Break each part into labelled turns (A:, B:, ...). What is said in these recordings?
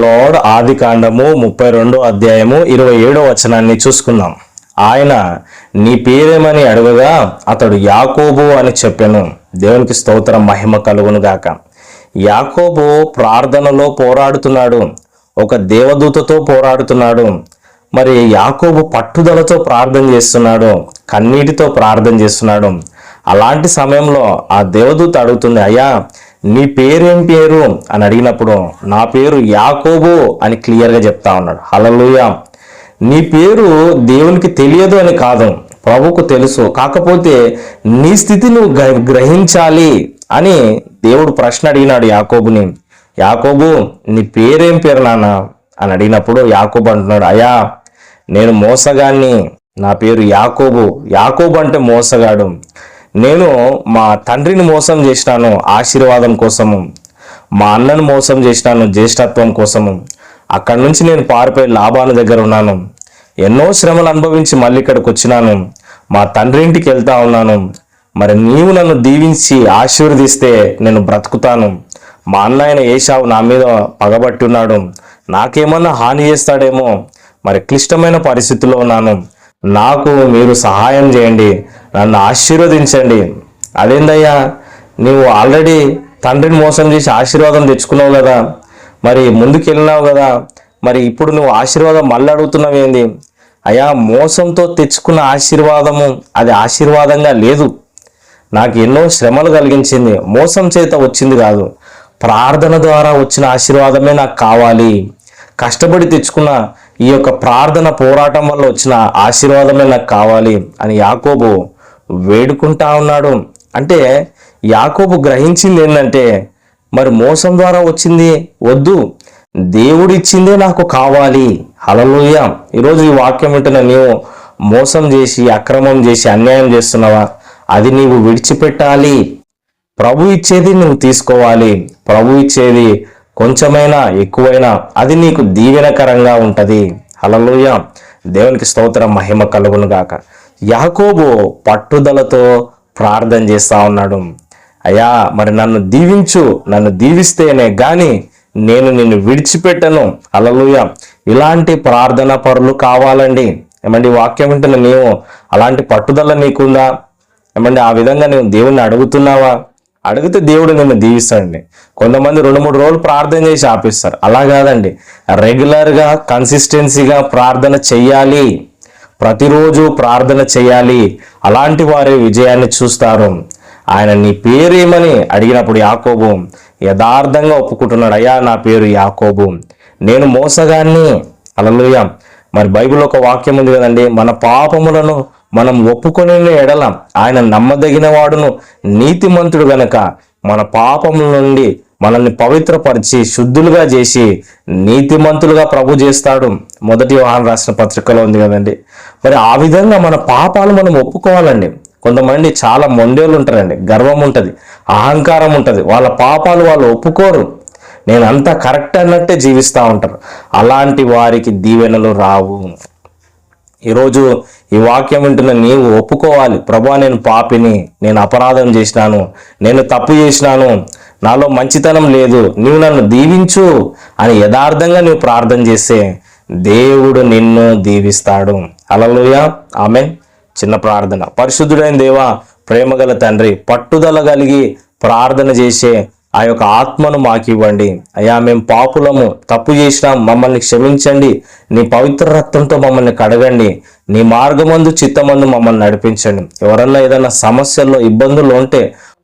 A: Load ఆది కాండము ముప్పై రెండో అధ్యాయము ఇరవై ఏడో వచనాన్ని చూసుకుందాం. ఆయన నీ పేరేమని అడగగా అతడు యాకోబు అని చెప్పాను. దేవునికి స్తోత్రం మహిమ కలుగును గాక. యాకోబు ప్రార్థనలో పోరాడుతున్నాడు. ఒక దేవదూతతో పోరాడుతున్నాడు. మరి యాకోబు పట్టుదలతో ప్రార్థన చేస్తున్నాడు కన్నీటితో ప్రార్థన చేస్తున్నాడు. అలాంటి సమయంలో ఆ దేవదూత అడుగుతుంది అయ్యా నీ పేరేం పేరు? అని అడిగినప్పుడు నా పేరు యాకోబు అని క్లియర్గా చెప్తా ఉన్నాడు. హలలుయ నీ పేరు దేవునికి తెలియదు అని కాదు ప్రభుకు తెలుసు. కాకపోతే నీ స్థితి నువ్వు గ్రహించాలి అని దేవుడు ప్రశ్న అడిగినాడు యాకోబుని. యాకోబు నీ పేరేం పేరు నాన్న? అని అడిగినప్పుడు యాకోబు అంటున్నాడు అయ్యా నేను మోసగాన్ని నా పేరు యాకోబు. యాకోబు అంటే మోసగాడు. నేను మా తండ్రిని మోసం చేసినాను ఆశీర్వాదం కోసము. మా అన్నను మోసం చేసినాను జ్యేష్ఠత్వం కోసము. అక్కడి నుంచి నేను పారిపోయి లాభాల దగ్గర ఉన్నాను. ఎన్నో శ్రమలు అనుభవించి మళ్ళీ ఇక్కడికి వచ్చినాను. మా తండ్రి ఇంటికి వెళ్తా ఉన్నాను. మరి నీవు నన్ను దీవించి ఆశీర్వదిస్తే నేను బ్రతుకుతాను. మా అన్నయన ఏషావు నా మీద పగబట్టి ఉన్నాడు నాకేమన్నా హాని చేస్తాడేమో? మరి క్లిష్టమైన పరిస్థితుల్లో ఉన్నాను. నాకు మీరు సహాయం చేయండి. నన్ను ఆశీర్వదించండి. అదేందయ్యా? నీవు ఆల్రెడీ తండ్రిని మోసం చేసి ఆశీర్వాదం తెచ్చుకున్నావు కదా? మరి ముందుకెళ్ళినావు కదా? మరి ఇప్పుడు నువ్వు ఆశీర్వాదం మళ్ళీ అడుగుతున్నావు ఏంది? అయ్యా మోసంతో తెచ్చుకున్న ఆశీర్వాదము అది ఆశీర్వాదంగా లేదు. నాకు ఎన్నో శ్రమలు కలిగించింది. మోసం చేత వచ్చింది కాదు. ప్రార్థన ద్వారా వచ్చిన ఆశీర్వాదమే నాకు కావాలి. కష్టపడి తెచ్చుకున్న ఈ యొక్క ప్రార్థన పోరాటం వల్ల వచ్చిన ఆశీర్వాదమే నాకు కావాలి అని యాకోబు వేడుకుంటా ఉన్నాడు. అంటే యాకోబు గ్రహించింది ఏంటంటే మరి మోసం ద్వారా వచ్చింది? వద్దు. దేవుడు ఇచ్చిందే నాకు కావాలి. హలలోయ ఈరోజు ఈ వాక్యం వింటున్న నీవు మోసం చేసి అక్రమం చేసి అన్యాయం చేస్తున్నావా? అది నీవు విడిచిపెట్టాలి. ప్రభు ఇచ్చేది నువ్వు తీసుకోవాలి. ప్రభు ఇచ్చేది కొంచెమైనా ఎక్కువైనా అది నీకు దీవెనకరంగా ఉంటుంది. హలలోయ దేవునికి స్తోత్రం మహిమ కలుగును గాక. యాకోబు పట్టుదలతో ప్రార్థన చేస్తా ఉన్నాడు. అయ్యా మరి నన్ను దీవించు నన్ను దీవిస్తేనే గాని నేను నిన్ను విడిచిపెట్టను. అలలుయ ఇలాంటి ప్రార్థన పరులు కావాలండి. ఏమండి వాక్యం వింటున్న నీవు అలాంటి పట్టుదల నీకుందా? ఏమండి ఆ విధంగా నేను దేవుణ్ణి అడుగుతున్నావా? అడిగితే దేవుడు నిన్ను దీవిస్తాడండి. కొంతమంది రెండు మూడు రోజులు ప్రార్థన చేసి ఆపిస్తారు. అలా కాదండి. రెగ్యులర్గా కన్సిస్టెన్సీగా ప్రార్థన చెయ్యాలి ప్రతిరోజు ప్రార్థన చేయాలి. అలాంటి వారి విజయాన్ని చూస్తారు. ఆయన నీ పేరేమని అడిగినప్పుడు యాకోబు యథార్థంగా ఒప్పుకుంటున్నాడు. అయ్యా నా పేరు యాకోబు. నేను మోసగాన్ని. అలలుయ మరి బైబిల్ ఒక వాక్యం ఉంది కదండి. మన పాపములను మనం ఒప్పుకొని ఎడల. ఆయన నమ్మదగిన వాడును నీతిమంతుడు గనక మన పాపముల నుండి మనల్ని పవిత్రపరిచి శుద్ధులుగా చేసి నీతిమంతులుగా ప్రభు చేస్తాడు. మొదటి వాహన రాసిన పత్రికలో ఉంది కదండి. మరి ఆ విధంగా మన పాపాలు మనం ఒప్పుకోవాలండి. కొంతమంది చాలా మొండేళ్ళు ఉంటారండి. గర్వం ఉంటుంది అహంకారం ఉంటుంది. వాళ్ళ పాపాలు వాళ్ళు ఒప్పుకోరు. నేను అంతా కరెక్ట్ అన్నట్టే జీవిస్తూ ఉంటారు. అలాంటి వారికి దీవెనలు రావు. ఈరోజు ఈ వాక్యం వింటున్న నీవు ఒప్పుకోవాలి. ప్రభా నేను పాపిని నేను అపరాధం చేసినాను నేను తప్పు చేసినాను నాలో మంచితనం లేదు నీవు నన్ను దీవించు అని యథార్థంగా నువ్వు ప్రార్థన చేస్తే దేవుడు నిన్ను దీవిస్తాడు. అలలుయ ఆమె చిన్న ప్రార్థన. పరిశుద్ధుడైన దేవా ప్రేమగల తండ్రి పట్టుదల కలిగి ప్రార్థన చేసే ఆ యొక్క ఆత్మను మాకు ఇవ్వండి అయ్యా మేము పాపులము తప్పు చేసినాం మమ్మల్ని క్షమించండి. నీ పవిత్ర రక్తంతో మమ్మల్ని కడగండి. నీ మార్గమందు చిత్తమందు మమ్మల్ని నడిపించండి. ఎవరన్నా ఏదైనా సమస్యల్లో ఇబ్బందులు ఉంటే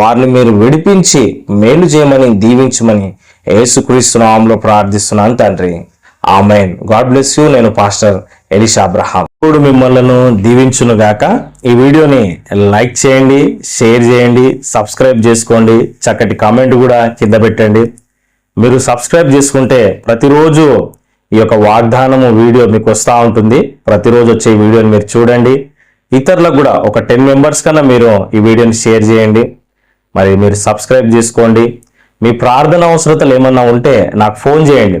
A: వారిని మీరు విడిపించి మేలు చేయమని దీవించమని యేసుక్రీస్తు నామంలో ప్రార్థిస్తున్నాను తండ్రి. ఆమెన్. God bless you. నేను పాస్టర్ ఎలిషా అబ్రహాం. ఇప్పుడు మిమ్మల్ని దీవించును గాక. ఈ వీడియోని లైక్ చేయండి షేర్ చేయండి సబ్స్క్రైబ్ చేసుకోండి. చక్కటి కామెంట్ కూడా కింద పెట్టండి. మీరు సబ్స్క్రైబ్ చేసుకుంటే ప్రతిరోజు ఈ యొక్క వాగ్దానము వీడియో మీకు వస్తూ ఉంటుంది. ప్రతిరోజు వచ్చే ఈ వీడియోని మీరు చూడండి. ఇతరులకు కూడా ఒక టెన్ మెంబర్స్ కన్నా మీరు ఈ వీడియోని షేర్ చేయండి. మరి మీరు సబ్స్క్రైబ్ చేసుకోండి. మీ ప్రార్థన అవసరతలు ఏమన్నా ఉంటే నాకు ఫోన్ చేయండి.